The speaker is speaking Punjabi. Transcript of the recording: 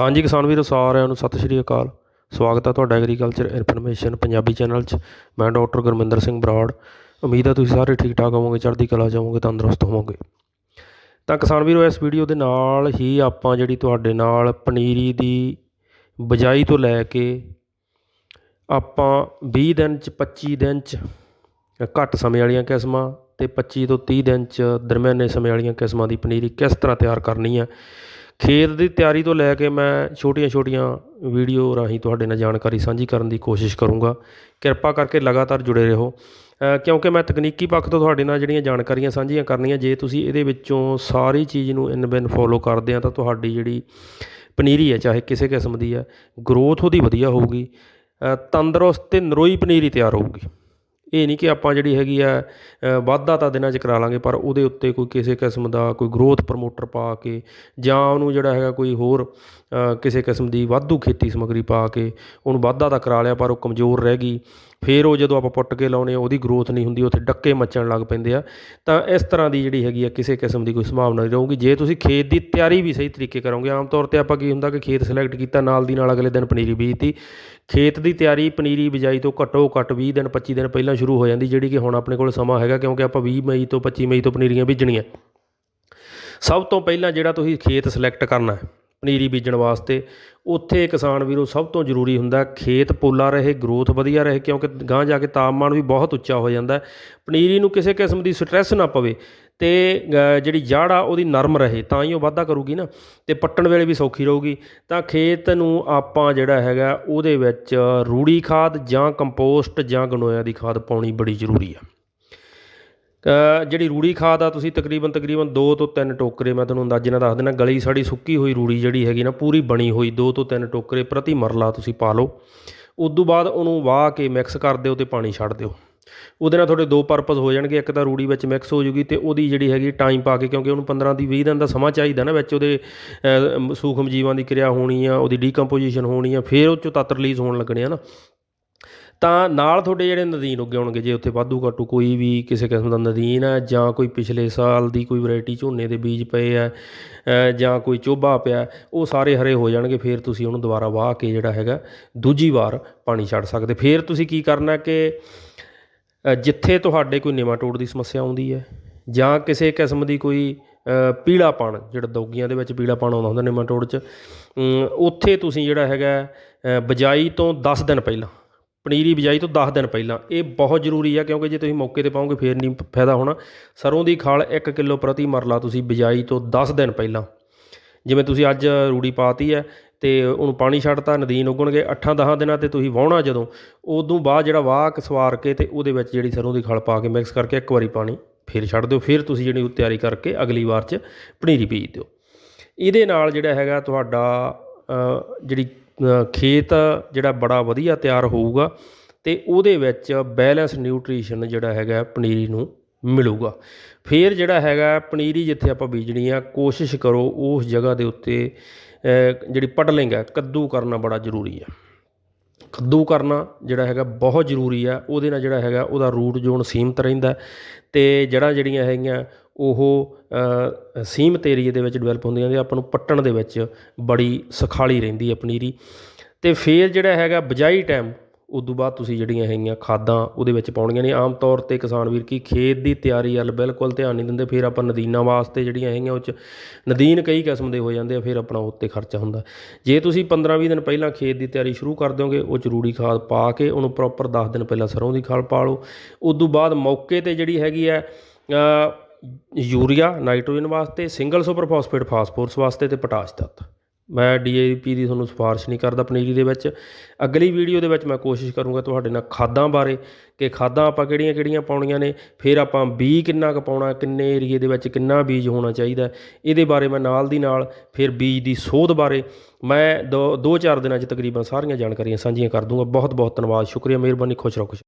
ਹਾਂਜੀ ਕਿਸਾਨ ਵੀਰੋ, ਸਾਰਿਆਂ ਨੂੰ ਸਤਿ ਸ਼੍ਰੀ ਅਕਾਲ। ਸਵਾਗਤ ਹੈ ਤੁਹਾਡਾ ਐਗਰੀਕਲਚਰ ਇਨਫੋਰਮੇਸ਼ਨ ਪੰਜਾਬੀ ਚੈਨਲ 'ਚ। ਮੈਂ ਡਾਕਟਰ ਗੁਰਮਿੰਦਰ ਸਿੰਘ ਬਰਾੜ। ਉਮੀਦ ਹੈ ਤੁਸੀਂ ਸਾਰੇ ਠੀਕ ਠਾਕ ਹੋਵੋਗੇ, ਚੜ੍ਹਦੀ ਕਲਾ 'ਚ ਤੰਦਰੁਸਤ ਹੋਵੋਗੇ। ਤਾਂ ਕਿਸਾਨ ਵੀਰੋ, ਇਸ ਵੀਡੀਓ ਦੇ ਨਾਲ ਹੀ ਆਪਾਂ ਜਿਹੜੀ ਤੁਹਾਡੇ ਨਾਲ ਪਨੀਰੀ ਦੀ ਬਜਾਈ ਤੋਂ ਲੈ ਕੇ ਆਪਾਂ 20 ਦਿਨ 'ਚ 25 ਦਿਨ 'ਚ ਘੱਟ ਸਮੇਂ ਵਾਲੀਆਂ ਕਿਸਮਾਂ ਤੇ 25 ਤੋਂ 30 ਦਿਨ 'ਚ ਦਰਮਿਆਨੇ ਸਮੇਂ ਵਾਲੀਆਂ ਕਿਸਮਾਂ ਦੀ ਪਨੀਰੀ ਕਿਸ ਤਰ੍ਹਾਂ ਤਿਆਰ ਕਰਨੀ ਹੈ ਖੇਤ ਦੀ ਤਿਆਰੀ ਤੋਂ ਲੈ ਕੇ ਮੈਂ ਛੋਟੀਆਂ-ਛੋਟੀਆਂ ਵੀਡੀਓ ਰਾਹੀਂ ਤੁਹਾਡੇ ਨਾਲ ਜਾਣਕਾਰੀ ਸਾਂਝੀ ਕਰਨ ਦੀ ਕੋਸ਼ਿਸ਼ ਕਰੂੰਗਾ। ਕਿਰਪਾ ਕਰਕੇ ਲਗਾਤਾਰ ਜੁੜੇ ਰਹੋ। ਕਿਉਂਕਿ ਮੈਂ ਤਕਨੀਕੀ ਪੱਖ ਤੋਂ ਤੁਹਾਡੇ ਨਾਲ ਜਿਹੜੀਆਂ ਜਾਣਕਾਰੀਆਂ ਸਾਂਝੀਆਂ ਕਰਨੀਆਂ, ਜੇ ਤੁਸੀਂ ਇਹਦੇ ਵਿੱਚੋਂ ਸਾਰੀ ਚੀਜ਼ ਨੂੰ ਇਨ ਬਿਨ ਫੋਲੋ ਕਰਦੇ ਆ, ਤਾਂ ਤੁਹਾਡੀ ਜਿਹੜੀ ਪਨੀਰੀ ਹੈ, ਚਾਹੇ ਕਿਸੇ ਕਿਸਮ ਦੀ ਹੈ ਗਰੋਥ ਉਹਦੀ ਵਧੀਆ ਹੋਊਗੀ। ਤੰਦਰੁਸਤ ਤੇ ਨਰੋਈ ਪਨੀਰੀ ਤਿਆਰ ਹੋਊਗੀ। ਇਹ ਨਹੀਂ ਕਿ ਆਪਾਂ ਜਿਹੜੀ ਹੈਗੀ ਆ ਵਾਧਾ ਤਾਂ ਦਿਨਾਂ 'ਚ ਕਰਾ ਲਾਂਗੇ, ਪਰ ਉਹਦੇ ਉੱਤੇ ਕੋਈ ਕਿਸੇ ਕਿਸਮ ਦਾ ਕੋਈ ਗਰੋਥ ਪ੍ਰਮੋਟਰ ਪਾ ਕੇ ਜਾਂ ਉਹਨੂੰ ਜਿਹੜਾ ਹੈਗਾ ਕੋਈ ਹੋਰ ਕਿਸੇ ਕਿਸਮ ਦੀ ਵਾਧੂ ਖੇਤੀ ਸਮੱਗਰੀ ਪਾ ਕੇ ਉਹਨੂੰ ਵਾਧਾ ਤਾਂ ਕਰਾ ਲਿਆ, ਪਰ ਉਹ ਕਮਜ਼ੋਰ ਰਹਿ ਗਈ। ਫਿਰ ਉਹ ਜਦੋਂ ਆਪਾਂ ਪੁੱਟ ਕੇ ਲਾਉਨੇ ਆ, ਉਹਦੀ ਗਰੋਥ ਨਹੀਂ ਹੁੰਦੀ, ਉੱਥੇ ਡੱਕੇ ਮੱਚਣ ਲੱਗ ਪੈਂਦੇ ਆ। ਤਾਂ ਇਸ ਤਰ੍ਹਾਂ ਦੀ ਜਿਹੜੀ ਹੈਗੀ ਆ, ਕਿਸੇ ਕਿਸਮ ਦੀ ਕੋਈ ਸੰਭਾਵਨਾ ਨਹੀਂ ਰਹੂਗੀ। ਜੇ ਤੁਸੀਂ ਖੇਤ ਦੀ ਤਿਆਰੀ ਵੀ ਸਹੀ ਤਰੀਕੇ ਕਰੋਗੇ, ਆਮ ਤੌਰ ਤੇ ਆਪਾਂ ਕੀ ਹੁੰਦਾ ਕਿ ਖੇਤ ਸਿਲੈਕਟ ਕੀਤਾ, ਨਾਲ ਦੀ ਨਾਲ ਅਗਲੇ ਦਿਨ ਪਨੀਰੀ ਬੀਜਤੀ। ਖੇਤ ਦੀ ਤਿਆਰੀ, ਪਨੀਰੀ ਬਿਜਾਈ ਤੋਂ ਘੱਟੋ ਘੱਟ 20 ਦਿਨ 25 ਦਿਨ ਪਹਿਲਾਂ ਸ਼ੁਰੂ ਹੋ ਜਾਂਦੀ, ਜਿਹੜੀ ਕਿ ਹੁਣ ਆਪਣੇ ਕੋਲ ਸਮਾਂ ਹੈਗਾ, ਕਿਉਂਕਿ ਆਪਾਂ 20 ਮਈ ਤੋਂ 25 ਮਈ ਤੋਂ ਪਨੀਰੀਆਂ ਬੀਜਣੀਆਂ। ਸਭ ਤੋਂ ਪਹਿਲਾਂ ਜਿਹੜਾ ਤੁਸੀਂ ਖੇਤ ਸਿਲੈਕਟ ਕਰਨਾ ਹੈ ਪਨੀਰੀ ਬੀਜਣ ਵਾਸਤੇ। ਉੱਥੇ ਕਿਸਾਨ ਵੀਰੋ ਸਭ ਤੋਂ ਜ਼ਰੂਰੀ ਹੁੰਦਾ ਖੇਤ ਪੋਲਾ ਰਹੇ, ਗਰੋਥ ਵਧੀਆ ਰਹੇ, ਕਿਉਂਕਿ ਗਾਂ ਜਾ ਕੇ ਤਾਪਮਾਨ ਵੀ ਬਹੁਤ ਉੱਚਾ ਹੋ ਜਾਂਦਾ ਪਨੀਰੀ ਨੂੰ ਕਿਸੇ ਕਿਸਮ ਦੀ ਸਟ੍ਰੈਸ ਨਾ ਪਵੇ ਤੇ ਜਿਹੜੀ ਜੜ ਆ ਉਹਦੀ ਨਰਮ ਰਹੇ, ਤਾਂ ਹੀ ਉਹ ਵਾਧਾ ਕਰੂਗੀ ਨਾ। ਤੇ ਪੱਟਣ ਵੇਲੇ ਵੀ ਸੌਖੀ ਰਹੂਗੀ। ਤਾਂ ਖੇਤ ਨੂੰ ਆਪਾਂ ਜਿਹੜਾ ਹੈਗਾ, ਉਹਦੇ ਵਿੱਚ ਰੂੜੀ ਖਾਦ ਜਾਂ ਕੰਪੋਸਟ ਜਾਂ ਗਨੋਇਆ ਦੀ ਖਾਦ ਪਾਉਣੀ ਬੜੀ ਜ਼ਰੂਰੀ ਆ। ਜਿਹੜੀ ਰੂੜੀ ਖਾਦ ਆ, ਤੁਸੀਂ ਤਕਰੀਬਨ ਤਕਰੀਬਨ 2 ਤੋਂ 3 ਟੋਕਰੇ ਮੈਂ ਤੁਹਾਨੂੰ ਅੰਦਾਜ਼ੇ ਨਾਲ ਦੱਸ ਦਿੰਦਾ, ਗਲੀ ਸਾਡੀ ਸੁੱਕੀ ਹੋਈ ਰੂੜੀ ਜਿਹੜੀ ਹੈਗੀ ਨਾ, ਪੂਰੀ ਬਣੀ ਹੋਈ 2 ਤੋਂ 3 ਟੋਕਰੇ ਪ੍ਰਤੀ ਮਰਲਾ ਤੁਸੀਂ ਪਾ ਲਓ। ਉਸ ਤੋਂ ਬਾਅਦ ਉਹਨੂੰ ਵਾਹ ਕੇ ਮਿਕਸ ਕਰ ਦਿਓ ਤੇ ਪਾਣੀ ਛੱਡ ਦਿਓ। ਉਹਦੇ ਨਾਲ ਤੁਹਾਡੇ ਦੋ ਪਰਪਸ ਹੋ ਜਾਣਗੇ, ਇੱਕ ਤਾਂ ਰੂੜੀ ਵਿੱਚ ਮਿਕਸ ਹੋ ਜੂਗੀ ਤੇ ਉਹਦੀ ਜਿਹੜੀ ਹੈਗੀ ਟਾਈਮ ਪਾ ਕੇ, ਕਿਉਂਕਿ ਉਹਨੂੰ 15 ਦੀ 20 ਦਿਨ ਦਾ ਸਮਾਂ ਚਾਹੀਦਾ ਨਾ ਵਿੱਚ ਉਹਦੇ ਸੂਖਮ ਜੀਵਾਂ ਦੀ ਕਿਰਿਆ ਹੋਣੀ ਆ, ਉਹਦੀ ਡੀਕੰਪੋਜੀਸ਼ਨ ਹੋਣੀ ਆ, ਫਿਰ ਉਹ ਚੋਂ ਤੱਤ ਰਿਲੀਜ਼ ਹੋਣ ਲੱਗਣੇ ਆ ਨਾ। ਤਾਂ ਨਾਲ ਤੁਹਾਡੇ ਜਿਹੜੇ ਨਦੀਨ ਉੱਗੇ ਹੋਣਗੇ ਜੇ ਉੱਥੇ ਵਾਧੂ ਘਾਟੂ ਕੋਈ ਵੀ ਕਿਸੇ ਕਿਸਮ ਦਾ ਨਦੀਨ ਹੈ ਜਾਂ ਕੋਈ ਪਿਛਲੇ ਸਾਲ ਦੀ ਕੋਈ ਵੈਰਾਈਟੀ ਝੋਨੇ ਦੇ ਬੀਜ ਪਏ ਆ ਜਾਂ ਕੋਈ ਚੋਭਾ ਪਿਆ ਉਹ ਸਾਰੇ ਹਰੇ ਹੋ ਜਾਣਗੇ ਫਿਰ ਤੁਸੀਂ ਉਹਨੂੰ ਦੁਬਾਰਾ ਵਾਹ ਕੇ ਜਿਹੜਾ ਹੈਗਾ ਦੂਜੀ ਵਾਰ ਪਾਣੀ ਛੱਡ ਸਕਦੇ। ਫਿਰ ਤੁਸੀਂ ਕੀ ਕਰਨਾ ਕਿ ਜਿੱਥੇ ਤੁਹਾਡੇ ਕੋਈ ਨਿਮਾਟੋਡ ਦੀ ਸਮੱਸਿਆ ਆਉਂਦੀ ਹੈ ਜਾਂ ਕਿਸੇ ਕਿਸਮ ਦੀ ਕੋਈ ਅ, ਪੀਲਾਪਣ ਜਿਹੜਾ ਦੌਗੀਆਂ ਦੇ ਵਿੱਚ ਪੀਲਾਪਣ ਆਉਂਦਾ ਹੁੰਦਾ ਨਿਮਾਟੋਡ 'ਚ ਉੱਥੇ ਤੁਸੀਂ ਜਿਹੜਾ ਹੈਗਾ ਅ, ਬਿਜਾਈ ਤੋਂ 10 ਦਿਨ ਪਹਿਲਾਂ ਪਨੀਰੀ ਬਿਜਾਈ ਤੋਂ 10 ਦਿਨ ਪਹਿਲਾਂ। ਇਹ ਬਹੁਤ ਜ਼ਰੂਰੀ ਆ ਕਿਉਂਕਿ ਜੇ ਤੁਸੀਂ ਮੌਕੇ ਤੇ ਪਾਓਗੇ ਫੇਰ ਨਹੀਂ ਫਾਇਦਾ ਹੋਣਾ। ਸਰੋਂ ਦੀ ਖਾਲ 1 ਕਿਲੋ ਪ੍ਰਤੀ ਮਰਲਾ ਤੁਸੀਂ ਬਿਜਾਈ ਤੋਂ 10 ਦਿਨ ਪਹਿਲਾਂ। ਜਿਵੇਂ ਤੁਸੀਂ ਅੱਜ ਰੂੜੀ ਪਾਤੀ ਹੈ ਤੇ ਉਹਨੂੰ ਪਾਣੀ ਛੱਡਤਾ, ਨਦੀਨ ਉੱਗਣਗੇ 8-10 ਦਿਨਾਂ ਤੇ ਤੁਸੀਂ ਵਾਹਣਾ ਜਦੋਂ, ਉਦੋਂ ਬਾਅਦ ਜਿਹੜਾ ਵਾਹ ਸਵਾਰ ਕੇ ਤੇ ਉਹਦੇ ਵਿੱਚ ਜਿਹੜੀ ਸਰੋਂ ਦੀ ਖਲ ਪਾ ਕੇ ਮਿਕਸ ਕਰਕੇ ਇੱਕ ਵਾਰੀ ਪਾਣੀ ਫਿਰ ਛੱਡ ਦਿਓ। ਫਿਰ ਤੁਸੀਂ ਜਿਹੜੀ ਉਹ ਤਿਆਰੀ ਕਰਕੇ ਅਗਲੀ ਵਾਰ 'ਚ ਪਨੀਰੀ ਬੀਜ ਦਿਓ। ਇਹਦੇ ਨਾਲ ਜਿਹੜਾ ਹੈਗਾ ਤੁਹਾਡਾ ਜਿਹੜੀ ਖੇਤ ਜਿਹੜਾ ਬੜਾ ਵਧੀਆ ਤਿਆਰ ਹੋਊਗਾ ਅਤੇ ਉਹਦੇ ਵਿੱਚ ਬੈਲੈਂਸ ਨਿਊਟ੍ਰੀਸ਼ਨ ਜਿਹੜਾ ਹੈਗਾ ਪਨੀਰੀ ਨੂੰ ਮਿਲੂਗਾ। ਫਿਰ ਜਿਹੜਾ ਹੈਗਾ ਪਨੀਰੀ ਜਿੱਥੇ ਆਪਾਂ ਬੀਜਣੀ ਆ, ਕੋਸ਼ਿਸ਼ ਕਰੋ ਉਸ ਜਗ੍ਹਾ ਦੇ ਉੱਤੇ ਜਿਹੜੀ ਪਟਲਿੰਗ ਹੈ, ਕੱਦੂ ਕਰਨਾ ਬੜਾ ਜ਼ਰੂਰੀ ਆ। ਕੱਦੂ ਕਰਨਾ ਜਿਹੜਾ ਹੈਗਾ ਬਹੁਤ ਜ਼ਰੂਰੀ ਆ, ਉਹਦੇ ਨਾਲ ਜਿਹੜਾ ਹੈਗਾ ਉਹਦਾ ਰੂਟ ਜ਼ੋਨ ਸੀਮਤ ਰਹਿੰਦਾ ਤੇ ਜੜ੍ਹਾਂ ਜਿਹੜੀਆਂ ਹੈਗੀਆਂ ਉਹ ਅ, ਸੀਮਤ ਏਰੀਏ ਦੇ ਵਿੱਚ ਡਿਵੈਲਪ ਹੁੰਦੀਆਂ ਨੇ ਆਪਾਂ ਨੂੰ ਪੱਟਣ ਦੇ ਵਿੱਚ ਬੜੀ ਸਖਾਲੀ ਰਹਿੰਦੀ ਹੈ ਪਨੀਰੀ। ਤੇ ਫਿਰ ਜਿਹੜਾ ਹੈਗਾ ਬਜਾਈ ਟਾਈਮ ਉਦੋਂ ਬਾਅਦ ਤੁਸੀਂ ਜਿਹੜੀਆਂ ਹੈਗੀਆਂ ਖਾਦਾਂ ਉਹਦੇ ਵਿੱਚ ਪਾਉਣੀਆਂ ਨੇ। ਆਮ ਤੌਰ ਤੇ ਕਿਸਾਨ ਵੀਰ ਕੀ ਖੇਤ ਦੀ ਤਿਆਰੀ ਵੱਲ ਬਿਲਕੁਲ ਧਿਆਨ ਨਹੀਂ ਦਿੰਦੇ ਫਿਰ ਆਪਾਂ ਨਦੀਨਾਂ ਵਾਸਤੇ ਜਿਹੜੀਆਂ ਹੈਗੀਆਂ ਉਹ 'ਚ ਨਦੀਨ ਕਈ ਕਿਸਮ ਦੇ ਹੋ ਜਾਂਦੇ ਆ ਫਿਰ ਆਪਣਾ ਉੱਤੇ ਖਰਚਾ ਹੁੰਦਾ। ਜੇ ਤੁਸੀਂ 15-20 ਦਿਨ ਪਹਿਲਾਂ ਖੇਤ ਦੀ ਤਿਆਰੀ ਸ਼ੁਰੂ ਕਰ ਦਿਓਗੇ ਉਹ 'ਚ ਰੂੜੀ ਖਾਦ ਪਾ ਕੇ ਉਹਨੂੰ ਪ੍ਰੋਪਰ 10 ਦਿਨ ਪਹਿਲਾਂ ਸਰੋਂ ਦੀ ਖਾਲ ਪਾ ਲਓ। ਉਦੋਂ ਬਾਅਦ ਮੌਕੇ ਤੇ ਜਿਹੜੀ ਹੈਗੀ ਹੈ ਯੂਰੀਆ, ਨਾਈਟ੍ਰੋਜਨ ਵਾਸਤੇ, ਸਿੰਗਲ ਸੁਪਰ ਫਾਸਫੇਟ, ਫਾਸਫੋਰਸ ਵਾਸਤੇ ਤੇ ਪੋਟਾਸ਼ ਤੱਤ। ਮੈਂ ਡੀਏਪੀ ਦੀ ਤੁਹਾਨੂੰ ਸਿਫਾਰਿਸ਼ ਨਹੀਂ ਕਰਦਾ ਪਨੀਰੀ ਦੇ ਵਿੱਚ। ਅਗਲੀ ਵੀਡੀਓ ਦੇ ਵਿੱਚ ਮੈਂ ਕੋਸ਼ਿਸ਼ ਕਰੂੰਗਾ ਤੁਹਾਡੇ ਨਾਲ ਖਾਦਾਂ ਬਾਰੇ, ਕਿ ਖਾਦਾਂ ਆਪਾਂ ਕਿਹੜੀਆਂ ਕਿਹੜੀਆਂ ਪਾਉਣੀਆਂ ਨੇ, ਫਿਰ ਆਪਾਂ ਬੀਜ ਕਿੰਨਾ ਕੁ ਪਾਉਣਾ, ਕਿੰਨੇ ਏਰੀਏ ਦੇ ਵਿੱਚ ਕਿੰਨਾ ਬੀਜ ਹੋਣਾ ਚਾਹੀਦਾ, ਇਹਦੇ ਬਾਰੇ ਮੈਂ ਨਾਲ ਦੀ ਨਾਲ ਫਿਰ ਬੀਜ ਦੀ ਸੋਧ ਬਾਰੇ ਮੈਂ ਦੋ ਦੋ ਚਾਰ ਦਿਨਾਂ 'ਚ ਤਕਰੀਬਨ ਸਾਰੀਆਂ ਜਾਣਕਾਰੀਆਂ ਸਾਂਝੀਆਂ ਕਰ ਦੂੰਗਾ। ਬਹੁਤ ਬਹੁਤ ਧੰਨਵਾਦ, ਸ਼ੁਕਰੀਆ, ਮਿਹਰਬਾਨੀ, ਖੁਸ਼ ਰਹੋ, ਖੁਸ਼